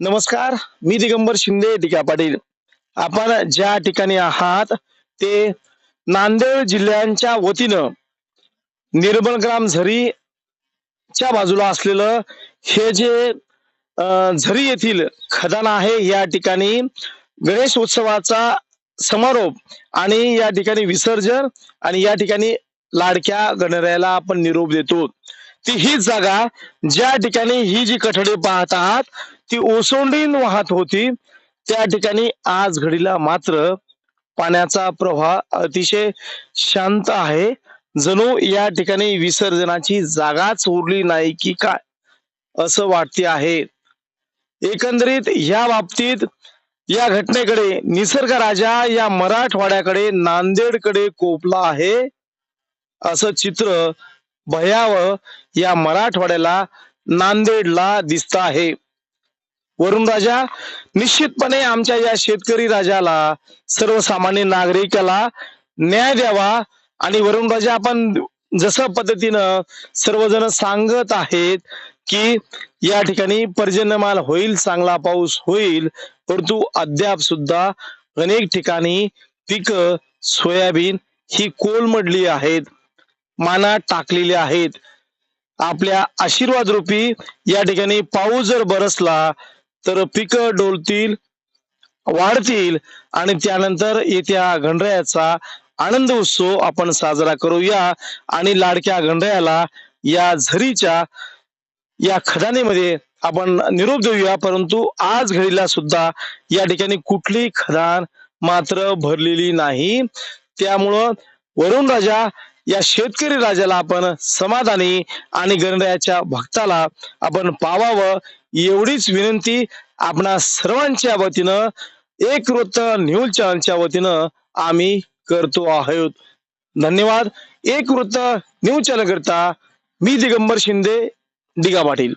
नमस्कार मी दिगंबर शिंदे टिका पाटील. आपण ज्या ठिकाणी आहात ते नांदेड जिल्ह्यांच्या वतीनं निर्मलग्राम झरी च्या बाजूला असलेलं हे जे झरी येथील खदान आहे या ठिकाणी गणेश उत्सवाचा समारोप आणि या ठिकाणी विसर्जन आणि या ठिकाणी लाडक्या गणरायाला आपण निरोप देतो. ती हीच जागा ज्या ठिकाणी ही जी कठडे पाहत आहात ती ओसंडीन वाहत होती. त्या ठिकाणी आज घडीला मात्र पाण्याचा प्रवाह अतिशय शांत आहे. जणू या ठिकाणी विसर्जनाची जागाच उरली नाही की काय असं वाटते आहे. एकंदरीत या बाबतीत या घटनेकडे निसर्ग राजा या मराठवाड्याकडे नांदेडकडे कोपला आहे. असं चित्र भयावह या मराठवाड्याला नांदेडला दिसत आहे. वरुण राजा निश्चितपणे आमच्या या शेतकरी राजाला सर्वसामान्य नागरिकाला न्याय द्यावा. आणि वरुण राजा आपण जसं पद्धतीनं सर्वजण सांगत आहेत की या ठिकाणी पर्जन्यमाल होईल चांगला पाऊस होईल परंतु अद्याप सुद्धा अनेक ठिकाणी पीक सोयाबीन ही कोलमडली आहेत मानात टाकलेली आहेत. आपल्या आशीर्वाद रूपी या ठिकाणी पाऊस जर बरसला तर पिकं डोलतील वाढतील आणि त्यानंतर येत्या गणरायाचा आनंद उत्सव आपण साजरा करूया. आणि लाडक्या गणरायाला या झरीच्या या खदानीमध्ये आपण निरोप देऊया. परंतु आज घडीला सुद्धा या ठिकाणी कुठली खदान मात्र भरलेली नाही. त्यामुळं वरुण राजा या शेतकरी राजाला आपण समाधानी आणि गणरायाच्या भक्ताला आपण पावावं एवढीच विनंती आपणा सर्वांच्या वतीनं एक वृत्त न्यूज चॅनलच्या वतीनं आम्ही करतो आहोत. धन्यवाद. एक वृत्त न्यूज चॅनल करता मी दिगंबर शिंदे दिगा पाटील.